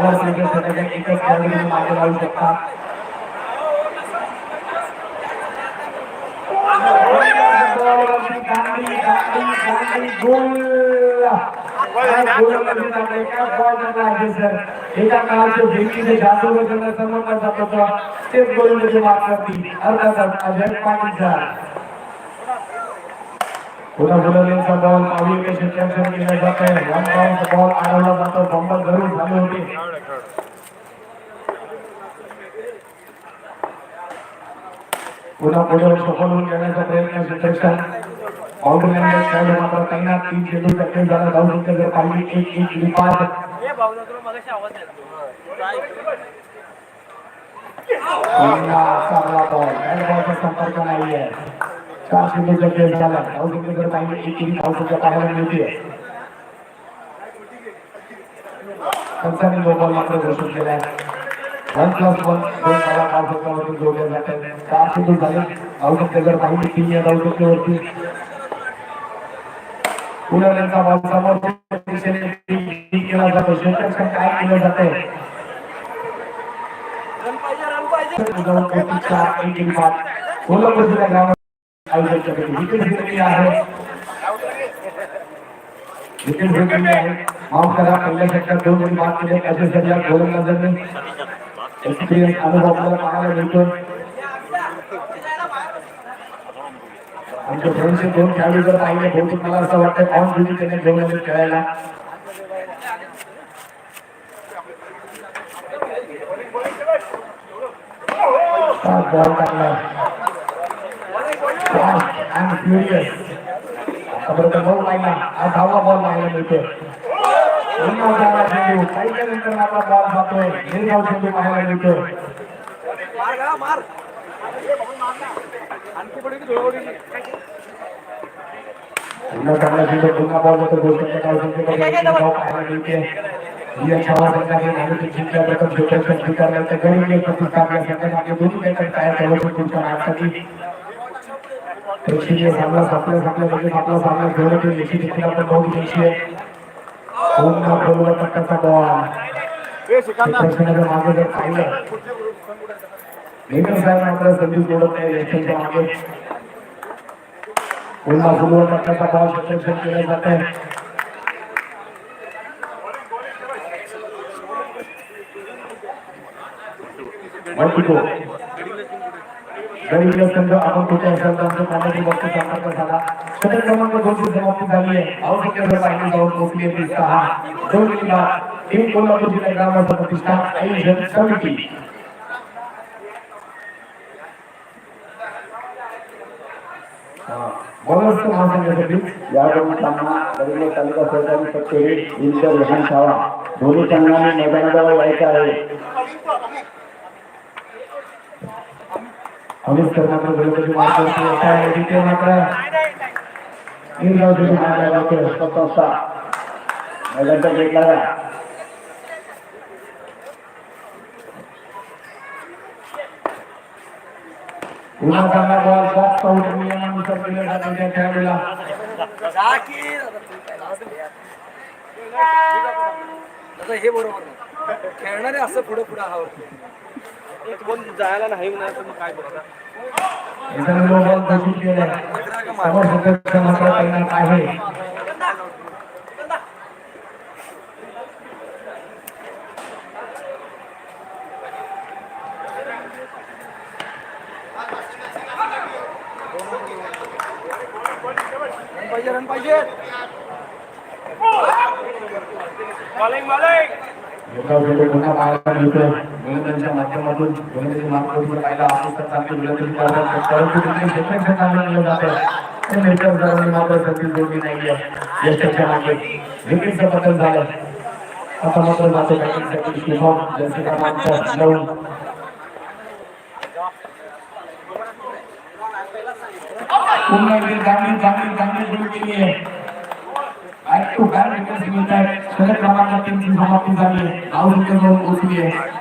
Power क्रिकेटसाठी एकच खेळाडू तुम्ही मागे लावू शकता गांधी गांधी गांधी गोल एका काळाचे भेटीचे जादू वगैरे समोर जात होतं तेच गोलंदाजी मार करतील अर्थातच अजय पाटीलचा बुलरलेनचा बॉल पावली कशी कॅप्चर केला जात आहे वन बाउंड बॉल अडवला जातो बंबल धरून झाले होते पुन्हा पुढे सफल होऊन घेण्याचा प्रयत्न शिक्षण बाउंड्री लाईनवर खेळाडू मात्र तैनात तीन चेंडू टक्के झाला जाऊ शकते जर पाहिजे एक एक निपात हे चांगला बॉल बॉलचा संपर्क नाहीये चार चेंडूचा खेळ झाला जाऊ शकते जर पाहिजे एक एक धावसंख्या पाहायला मिळते पंचाने लो बॉल मात्र घोषित केलाय वन प्लस वन दोन धावा धावसंख्यावरती जोडल्या जातात चार चेंडू झाले जाऊ शकते जर पाहिजे तीन या धावसंख्येवरती पुन्हा त्यांचा बॉल समोर दिशेने केला जातो क्षेत्ररक्षण काय केलं जाते रन पाहिजे रन एक बाद कोल्हापूरच्या ग्राउंड आयोजन करते विकेट विकेट घेतलेली आहे माफ़ करा पहिल्या षटकात दोन गडी बाद केले त्याच्यासाठी या गोलंदाजांनी एक्सपिरियन्स अनुभव आपल्याला पाहायला मिळतो आमच्या फ्रेंडचे दोन खेळाडू जर पाहिले बहुतेक मला असं वाटतं ऑन ड्युटी त्याने घेऊन खेळायला Fast ball टाकला फास्ट अँड फ्युरियस आतापर्यंत नऊ पाहिला आज दहावा बॉल पाहायला मिळतो पुन्हा जाणार चेंडू पहिल्या नंतर आपला बॉल जातोय निर्गाव चेंडू पाहायला मिळतो मार का मार आणखी पडली की धुळवडी पुन्हा चांगला चेंडू पुन्हा बॉल येतो गोष्टीच्या धावसंख्येमध्ये धाव पाहायला मिळते या छावा संघाने नाणेफेक जिंकल्या प्रथम क्षेत्ररक्षण स्वीकारल्यानंतर गरीब एक प्रतिसाद या संघाने दोन्ही नेत्यांनी तयार केलं पुढच्या नाटकाची प्रेक्षणीय सामना संपल्या संपल्या लगेच आपला सामना घेऊन येते लेखी देखील आपण बहुत घ्यायची आहे पुन्हा खोलवर टक्काचा बॉल क्षेत्ररक्षणाच्या मागे जर पाहिलं नेहमी साहेब मात्र संधी सोडत नाही यशांच्या मागे पुन्हा फुलवर टक्काचा बॉल क्षेत्ररक्षण केलं जात आहे वर्टिको गरीब संघ आपण कुठे असेल आमच्या कामाची वस्तू संपर्क झाला षटक क्रमांक दोनची समाप्ती झाली आहे आवश्यक पाहिजे जाऊन आहे ती सहा। दोन जिल्हा टीम कोल्हापूर जिल्हा ग्रामाचा प्रतिष्ठान आयोजन समिती। बॉलर्स महासंघासाठी यावेळी सामना रवींद्र तालुका सहकारी सत्तेरी इंटर लहान छावा दोन्ही संघाने मैदानाजवळ यायचं आहे येत आहे तिथे मात्र निर्गाव जिल्हा मारला जातो संस्था मैदानचा गेट लागा पुन्हा चांगला बॉल बॉक्स आउट नियमानुसार केला जातो त्या खेळाडूला हे बरोबर खेळणारे असं पुढे पुढे हवं एक बॉल जायला नाही म्हणा तर मग काय बघा इतर बॉल घोषित केलाय समोर सतत मात्र तैनात आहे रन पाहिजे. रन पाहिजे. बॉलिंग बॉलिंग गोलंदाजीच्या माध्यमातून पाहिला जोडली पतन झालं आता मात्र जातो बॅटिंगसाठी नऊ पुन्हा चांगली चांगली चांगली गोल केली आहे बॅट मिळत आहेत षटक क्रमांक तीनची समाप्ती झाली आहे धाव